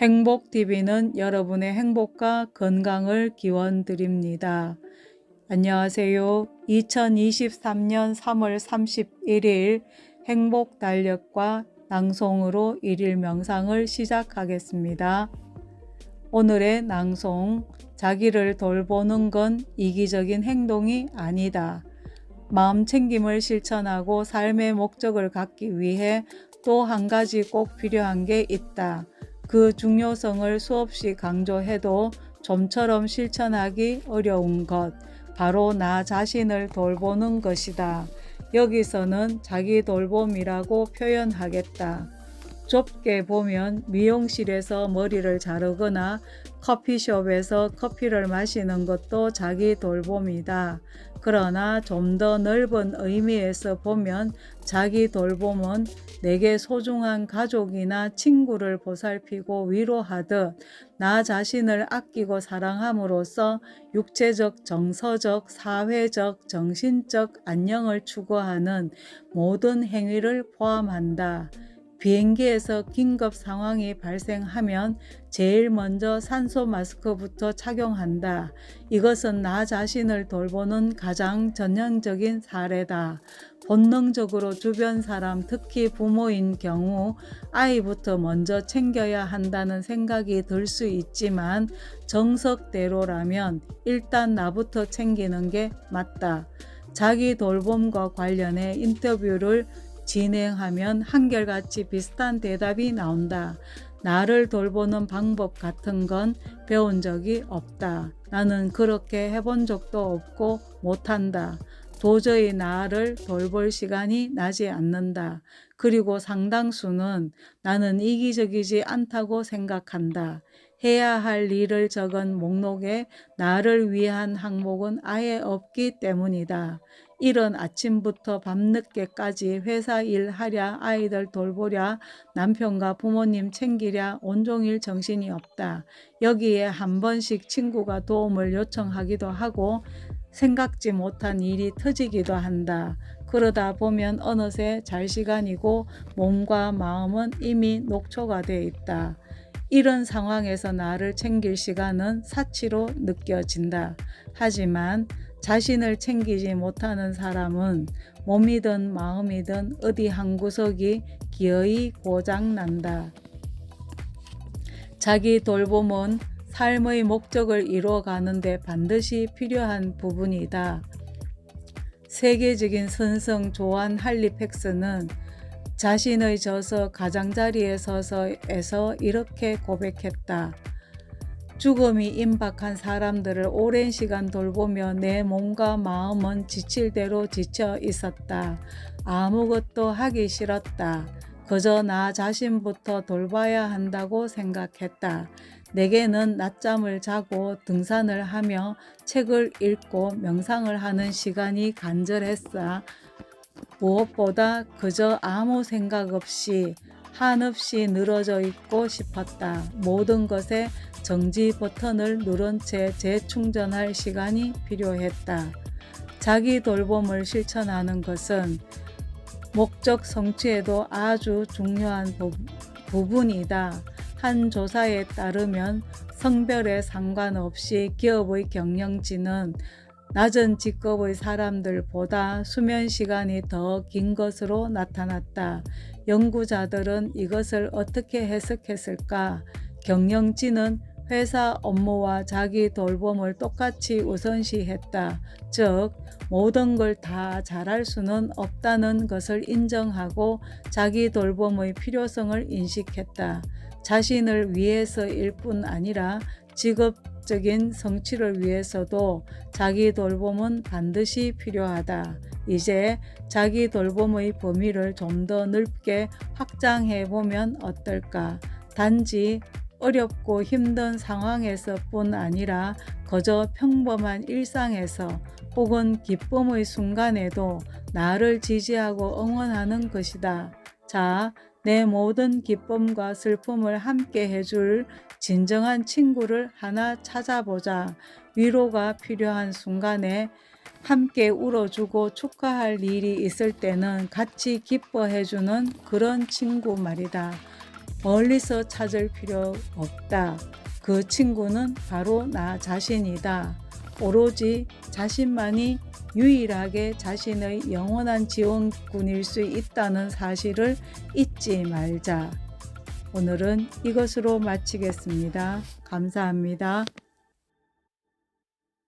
행복TV는 여러분의 행복과 건강을 기원 드립니다. 안녕하세요. 2023년 3월 31일 행복 달력과 낭송으로 일일 명상을 시작하겠습니다. 오늘의 낭송, 자기를 돌보는 건 이기적인 행동이 아니다. 마음 챙김을 실천하고 삶의 목적을 갖기 위해 또 한 가지 꼭 필요한 게 있다. 그 중요성을 수없이 강조해도 좀처럼 실천하기 어려운 것, 바로 나 자신을 돌보는 것이다. 여기서는 자기 돌봄이라고 표현하겠다. 좁게 보면 미용실에서 머리를 자르거나 커피숍에서 커피를 마시는 것도 자기 돌봄이다. 그러나 좀 더 넓은 의미에서 보면 자기 돌봄은 내게 소중한 가족이나 친구를 보살피고 위로하듯 나 자신을 아끼고 사랑함으로써 육체적, 정서적, 사회적, 정신적 안녕을 추구하는 모든 행위를 포함한다. 비행기에서 긴급 상황이 발생하면 제일 먼저 산소 마스크부터 착용한다. 이것은 나 자신을 돌보는 가장 전형적인 사례다. 본능적으로 주변 사람, 특히 부모인 경우 아이부터 먼저 챙겨야 한다는 생각이 들 수 있지만 정석대로라면 일단 나부터 챙기는 게 맞다. 자기 돌봄과 관련해 인터뷰를 진행하면 한결같이 비슷한 대답이 나온다. 나를 돌보는 방법 같은 건 배운 적이 없다. 나는 그렇게 해본 적도 없고 못한다. 도저히 나를 돌볼 시간이 나지 않는다. 그리고 상당수는 나는 이기적이지 않다고 생각한다. 해야 할 일을 적은 목록에 나를 위한 항목은 아예 없기 때문이다. 이런 아침부터 밤늦게까지 회사 일 하랴 아이들 돌보랴 남편과 부모님 챙기랴 온종일 정신이 없다. 여기에 한 번씩 친구가 도움을 요청하기도 하고 생각지 못한 일이 터지기도 한다. 그러다 보면 어느새 잘 시간이고 몸과 마음은 이미 녹초가 돼 있다. 이런 상황에서 나를 챙길 시간은 사치로 느껴진다. 하지만 자신을 챙기지 못하는 사람은 몸이든 마음이든 어디 한 구석이 기어이 고장난다. 자기 돌봄은 삶의 목적을 이루어가는데 반드시 필요한 부분이다. 세계적인 선성 조한 할리팩스는 자신의 저서 가장자리에 서서에서 이렇게 고백했다. 죽음이 임박한 사람들을 오랜 시간 돌보며 내 몸과 마음은 지칠 대로 지쳐 있었다. 아무것도 하기 싫었다. 그저 나 자신부터 돌봐야 한다고 생각했다. 내게는 낮잠을 자고 등산을 하며 책을 읽고 명상을 하는 시간이 간절했어. 무엇보다 그저 아무 생각 없이 한없이 늘어져 있고 싶었다. 모든 것에 정지 버튼을 누른 채 재충전할 시간이 필요했다. 자기 돌봄을 실천하는 것은 목적 성취에도 아주 중요한 부, 분이다 한 조사에 따르면 성별에 상관없이 기업의 경영진은 낮은 직급의 사람들보다 수면 시간이 더 긴 것으로 나타났다. 연구자들은 이것을 어떻게 해석했을까? 경영진은 회사 업무와 자기 돌봄을 똑같이 우선시했다. 즉, 모든 걸 다 잘할 수는 없다는 것을 인정하고 자기 돌봄의 필요성을 인식했다. 자신을 위해서일 뿐 아니라 직업적인 성취를 위해서도 자기 돌봄은 반드시 필요하다. 이제 자기 돌봄의 범위를 좀 더 넓게 확장해 보면 어떨까? 단지 어렵고 힘든 상황에서 뿐 아니라 거저 평범한 일상에서 혹은 기쁨의 순간에도 나를 지지하고 응원하는 것이다. 자, 내 모든 기쁨과 슬픔을 함께 해줄 진정한 친구를 하나 찾아보자. 위로가 필요한 순간에 함께 울어주고 축하할 일이 있을 때는 같이 기뻐해주는 그런 친구 말이다. 멀리서 찾을 필요 없다. 그 친구는 바로 나 자신이다. 오로지 자신만이 유일하게 자신의 영원한 지원군일 수 있다는 사실을 잊지 말자. 오늘은 이것으로 마치겠습니다. 감사합니다.